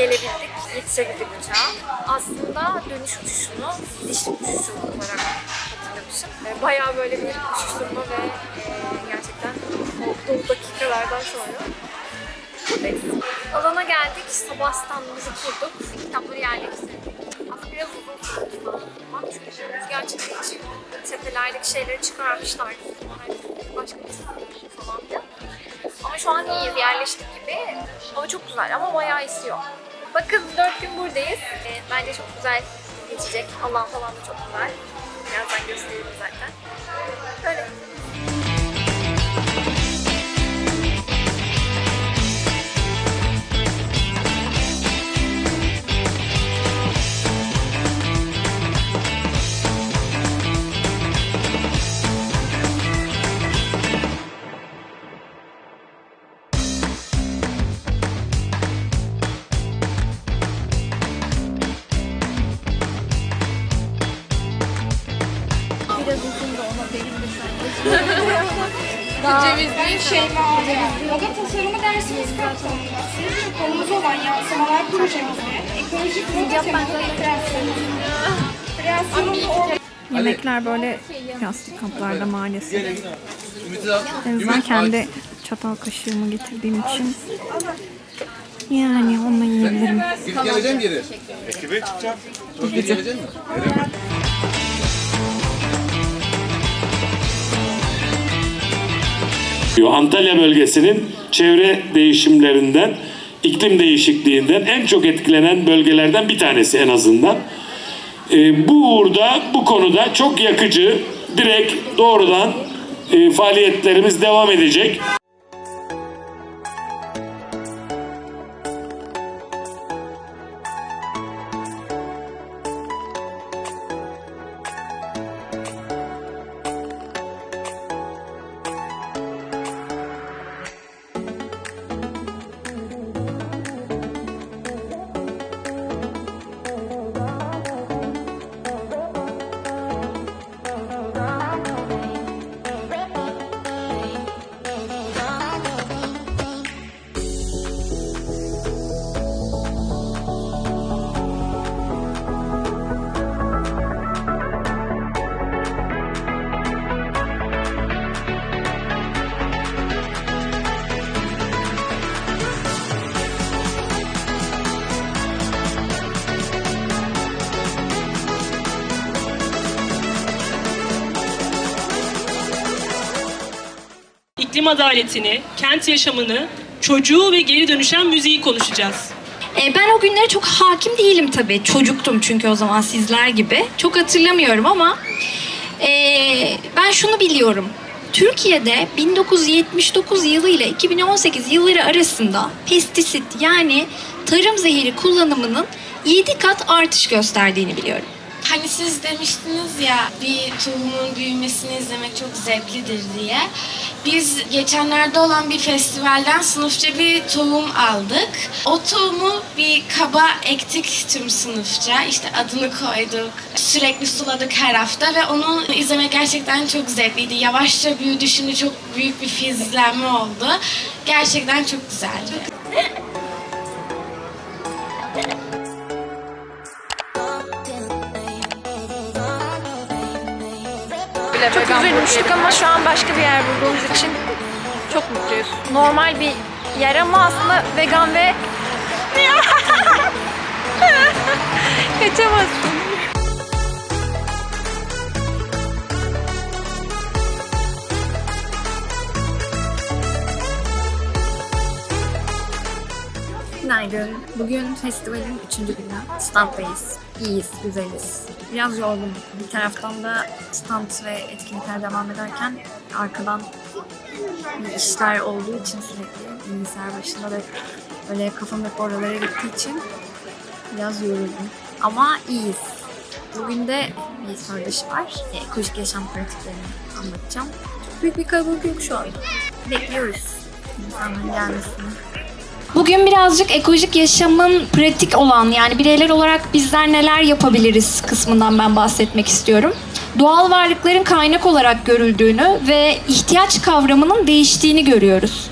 gelebildik. Yetişebildik uçağa. Aslında dönüş uçuşunu dişli uçuşu olarak hatırlamışım. Bayağı böyle bir uçuşturma ve e, gerçekten korktuğum dakikalardan sonra. Alana geldik, sabah standımızı kurduk, kitapları yerleştirdik. Aslında biraz uzun sürdü falan çünkü rüzgar çıktığı için tepelerdeki şeyleri çıkarmışlar. Sonra başka bir şey falan. Ama şu an iyiyiz, yerleştik gibi. Hava çok güzel ama bayağı esiyor. Bakın dört gün buradayız. Ee, bence çok güzel geçecek. Alan falan da çok güzel. Birazdan gösteririm zaten. Böyle. Şeyma abi. Yoga tasarımı dersimiz kapsamında konumuz olan yansımalar projemizde ekolojik yoga temalı kreasyonunda Yemekler böyle plastik kaplarda maalesef. En azından kendi çatal kaşığımı getirdiğim için yani onunla yiyebilirim. Gidip geleceğim geri. Ekibe çıkacağım. Gelecek mi? Antalya bölgesinin çevre değişimlerinden, iklim değişikliğinden en çok etkilenen bölgelerden bir tanesi en azından. Ee, bu uğurda, bu konuda çok yakıcı, direkt doğrudan e, faaliyetlerimiz devam edecek. İklim adaletini, kent yaşamını, çocuğu ve geri dönüşen müziği konuşacağız. E, ben o günlere çok hakim değilim tabii. Çocuktum çünkü o zaman sizler gibi. Çok hatırlamıyorum ama e, ben şunu biliyorum. Türkiye'de 1979 yılı ile 2018 yılları arasında pestisit yani tarım zehiri kullanımının 7 kat artış gösterdiğini biliyorum. Hani siz demiştiniz ya bir tohumun büyümesini izlemek çok zevklidir diye. Biz geçenlerde olan bir festivalden sınıfça bir tohum aldık. O tohumu bir kaba ektik tüm sınıfça. İşte adını koyduk. Sürekli suladık her hafta ve onu izlemek gerçekten çok zevkliydi. Yavaşça büyüdü şimdi çok büyük bir filizlenme oldu. Gerçekten çok güzeldi. Çok üzülmüştük ama şu an başka bir yer bulduğumuz için çok mutluyuz. Normal bir yer ama aslında vegan ve... Kaçamazsın. Günaydın. Bugün festivalin üçüncü günü. Standdayız. İyiyiz, güzeliz. Biraz yorgunum. Bir taraftan da stand ve etkinlikler devam ederken arkadan bir işler olduğu için sürekli bilgisayar başında ve böyle kafam hep oralara gittiği için biraz yoruldum. Ama iyiyiz. Bugün de bir söyleşi var. Ekolojik yaşam pratiklerini anlatacağım. Çok büyük bir kalabalık yok şu an. Bekliyoruz insanların gelmesini. Bugün birazcık ekolojik yaşamın pratik olan yani bireyler olarak bizler neler yapabiliriz kısmından ben bahsetmek istiyorum. Doğal varlıkların kaynak olarak görüldüğünü ve ihtiyaç kavramının değiştiğini görüyoruz.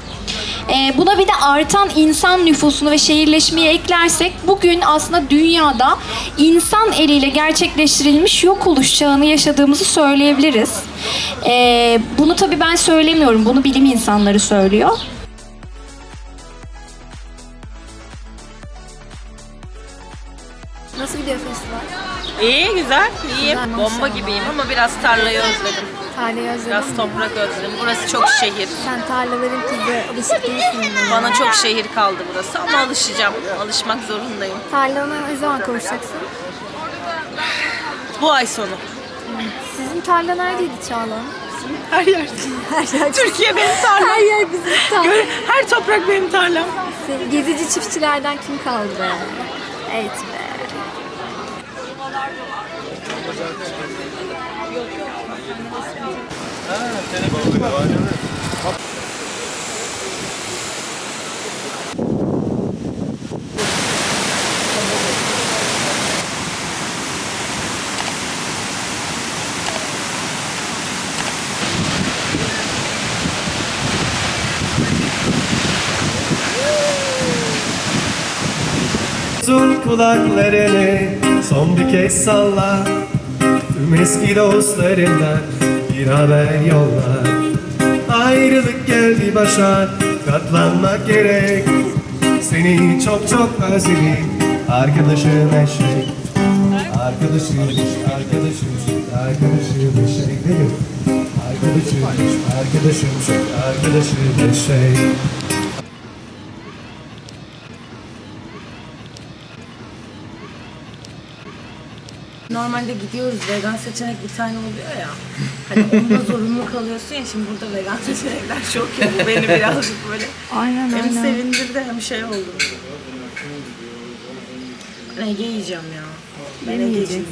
Ee, buna bir de artan insan nüfusunu ve şehirleşmeyi eklersek bugün aslında dünyada insan eliyle gerçekleştirilmiş yok oluş çağını yaşadığımızı söyleyebiliriz. Ee, bunu tabii ben söylemiyorum. Bunu bilim insanları söylüyor. Nasıl gidiyor festival? İyi güzel, iyiyim. Güzel, Bomba maşallah. gibiyim ama biraz tarlayı özledim. Tarlayı özledin Biraz mi? toprak özledim. Burası çok şehir. Sen tarlaların kızı alışık değilsin. Bana çok şehir kaldı burası ama alışacağım. Alışmak zorundayım. Tarlana ne zaman kavuşacaksın? Bu ay sonu. Sizin tarla neredeydi Çağla? Her yer. Her yer, Türkiye benim tarlam. her yer bizim tarla. Her toprak benim tarlam. Gezici çiftçilerden kim kaldı Evet be. Uzun kulaklarını son bir kez salla Tüm eski dostlarından bir haber yolla Ayrılık geldi başa katlanmak gerek. Seni çok çok özledim arkadaşım eşek. Arkadaşım, arkadaşım, arkadaşım eşek. Değil Arkadaşım, arkadaşım, arkadaşım eşek Normalde gidiyoruz vegan seçenek bir tane oluyor ya. Hani onda zorunlu kalıyorsun ya şimdi burada vegan seçenekler çok ya. Bu beni birazcık böyle Aynen hem aynen. sevindirdi hem şey oldu. Ben Ege yiyeceğim ya. Ben Ege yiyeceğim.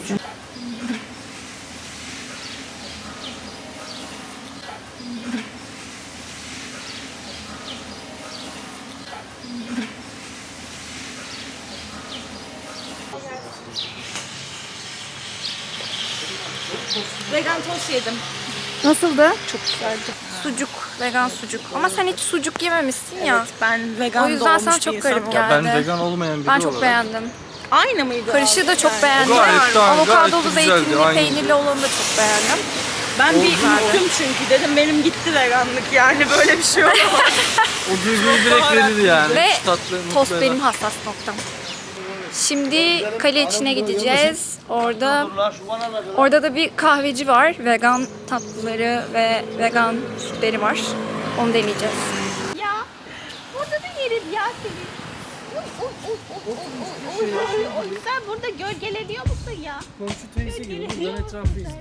Vegan tost yedim. Nasıldı? Çok güzeldi. Sucuk, vegan sucuk. Ama sen hiç sucuk yememişsin ya. Evet, ben vegan o yüzden doğmuş sana bir çok insanım. garip geldi. Ben vegan olmayan biri Ben çok olarak. beğendim. Aynı mıydı? Karışığı da çok beğendim. Gayet tamam, gayet Avokadolu, güzeldi, zeytinli, aynı. peynirli olanı da çok beğendim. Ben bir unuttum çünkü dedim benim gitti veganlık yani böyle bir şey olamaz. O duyguyu direkt verir yani. Ve Tatlı, mutlu tost eder. benim hassas noktam. Şimdi kale içine gideceğiz. Orada orada da bir kahveci var. Vegan tatlıları ve vegan sütleri var. Onu deneyeceğiz. Ya burada da yeriz ya senin. Oy. Sen burada gölgeleniyor musun ya? Komşu teyze gibi buradan etrafı izliyor.